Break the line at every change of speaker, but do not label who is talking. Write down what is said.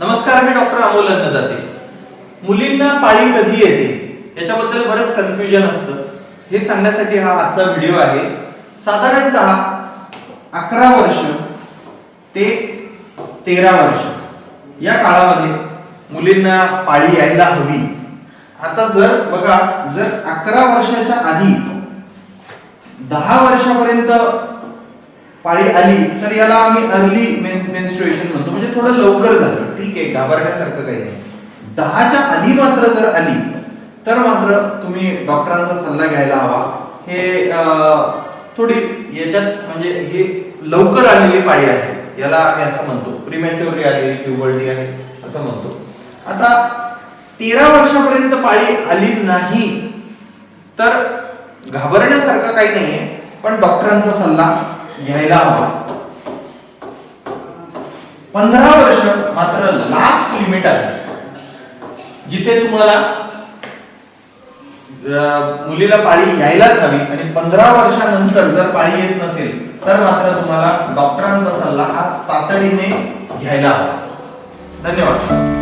नमस्कार मी डॉक्टर अमोल अन्नदाते. मुलींना पाळी कधी येते याच्याबद्दल बरंच कन्फ्युजन असतं. हे सांगण्यासाठी हा आजचा व्हिडिओ आहे. साधारणत अकरा वर्ष ते तेरा वर्ष या काळामध्ये मुलींना पाळी यायला हवी. आता जर बघा जर अकरा वर्षाच्या आधी दहा वर्षापर्यंत पाळी आली तर याला आम्ही अर्ली मेन्स्ट्रुएशन म्हणतो. म्हणजे थोडं लवकर झालं. ठीक आहे घाबरण्यासारखं काही नाही. दहाच्या आधी मात्र जर आली तर मात्र तुम्ही डॉक्टरांचा सल्ला घ्यायला हवा. हे थोडी याच्यात म्हणजे हे लवकर आलेली पाळी आहे. याला आम्ही असं म्हणतो. प्रिमॅच्युअरली आलेली प्युबर्टी आहे असं म्हणतो. आता तेरा वर्षापर्यंत पाळी आली नाही तर घाबरण्यासारखं काही नाहीये पण डॉक्टरांचा सल्ला घ्यायला हवा. पंधरा वर्ष मात्र लास्ट लिमिट आहे. जिथे तुम्हाला मुलीला पाळी यायलाच हवी आणि पंधरा वर्षानंतर जर पाळी येत नसेल तर मात्र तुम्हाला डॉक्टरांचा सल्ला हा तातडीने घ्यायला हवा. धन्यवाद.